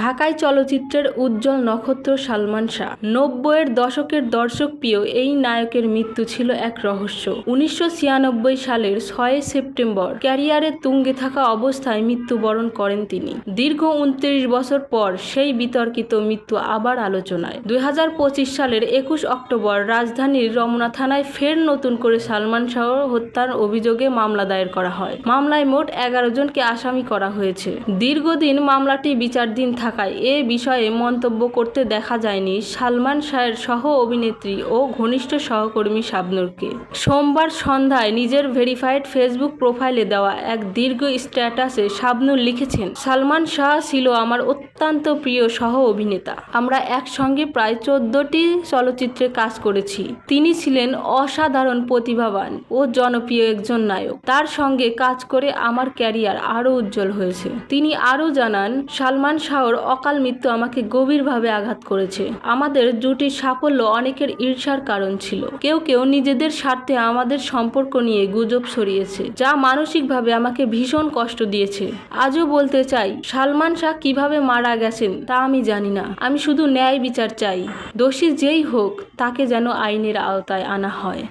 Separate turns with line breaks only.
ঢাকায় চলচ্চিত্রের উজ্জ্বল নক্ষত্র সালমান শাহ। নব্বইয়ের দশকের দর্শক প্রিয় এই নায়কের মৃত্যু ছিল এক রহস্য। উনিশশো ছিয়ানব্বই সালের ছয় সেপ্টেম্বর ক্যারিয়ারে তুঙ্গে থাকা অবস্থায় মৃত্যুবরণ করেন তিনি। দীর্ঘ উনত্রিশ বছর পর সেই বিতর্কিত মৃত্যু আবার আলোচনায়। দুই হাজার পঁচিশ সালের একুশ অক্টোবর রাজধানীর রমনা থানায় ফের নতুন করে সালমান শাহ হত্যার অভিযোগে মামলা দায়ের করা হয়। মামলায় মোট এগারো জনকে আসামি করা হয়েছে। দীর্ঘদিন মামলাটি বিচারধীন থাকায় এ বিষয়ে মন্তব্য করতে দেখা যায়নি সালমান শাহের সহ অভিনেত্রী ও ঘনিষ্ঠ সহকর্মী শাবনূরকে। সোমবার সন্ধ্যায় নিজের ভেরিফাইড ফেসবুক প্রোফাইলে দেওয়া এক দীর্ঘ স্ট্যাটাসে শাবনূর লিখেছেন, সালমান শাহ ছিল আমার অত্যন্ত প্রিয় সহ অভিনেতা। আমরা একসঙ্গে প্রায় চোদ্দটি চলচ্চিত্রে কাজ করেছি। তিনি ছিলেন অসাধারণ প্রতিভাবান ও জনপ্রিয় একজন নায়ক। তার সঙ্গে কাজ করে আমার ক্যারিয়ার আরও উজ্জ্বল হয়েছে। তিনি আরও জানান, সালমান শাহর অকাল মৃত্যু আমাকে গভীরভাবে আঘাত করেছে। আমাদের জুটির সাফল্য অনেকের ঈর্ষার কারণ ছিল। কেউ কেউ নিজেদের স্বার্থে আমাদের সম্পর্ক নিয়ে গুজব ছড়িয়েছে, যা মানসিকভাবে আমাকে ভীষণ কষ্ট দিয়েছে। আজও বলতে চাই, সালমান শাহ কীভাবে মারা গেছেন তা আমি জানি না। আমি শুধু ন্যায় বিচার চাই। দোষী যেই হোক, তাকে যেন আইনের আওতায় আনা হয়।